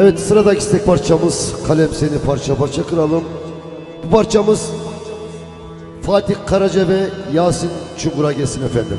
Evet sıradaki istek parçamız Kalem Seni parça parça kıralım. Bu parçamız Fatih Karaca ve Yasin Çungur'a gelsin efendim.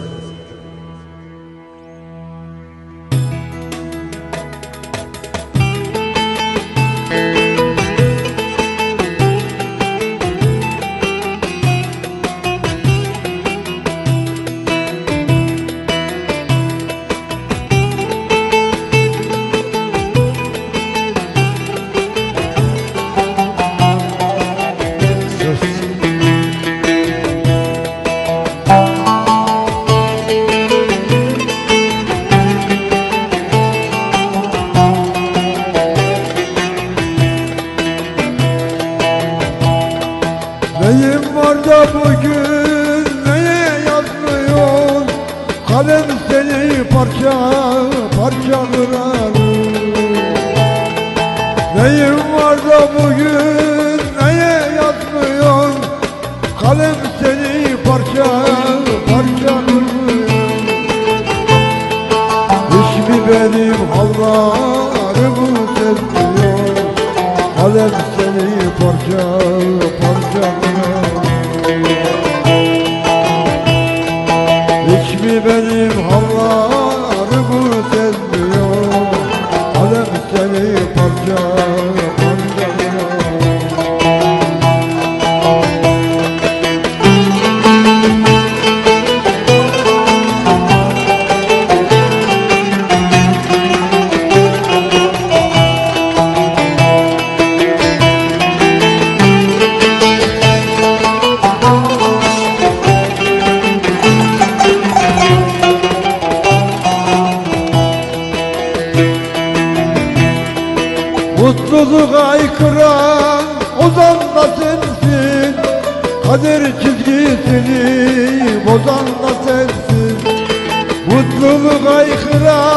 Bugün neye yazmıyor. Kalem seni parça parça kırar. Neyim var da bugün neye yazmıyor? Kalem seni parça parça kırmıyor Hiç mi benim hallarımı sevmiyor? Kalem seni parça benim hallarımı sevmiyor Kalem seni parça Mutluluk aykıran ozan da sensin. Kader çizgisini bozan da sensin. Mutluluk aykıran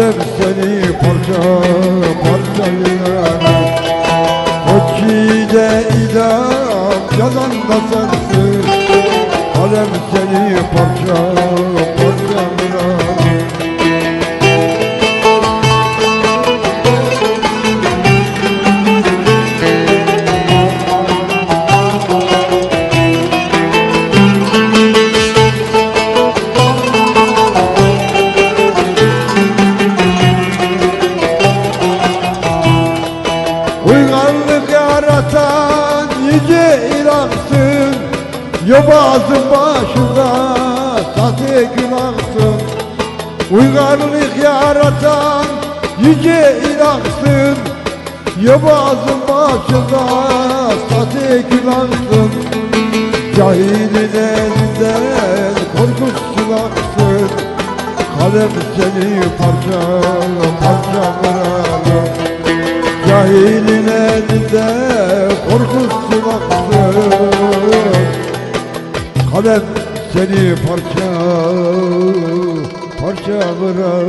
Kalem seni parça parça yarar Koçide idam yazan da sensin. Kalem seni parça yüce ilansın Yobazın başında sahte günahsın Uygarlık yaratan yüce ilansın Yobazın başında sahte günahsın Cahilin elinden korkunç silahsın Kalem seni parça parça kırar Cahilin elinde Kalem seni parça parça kırar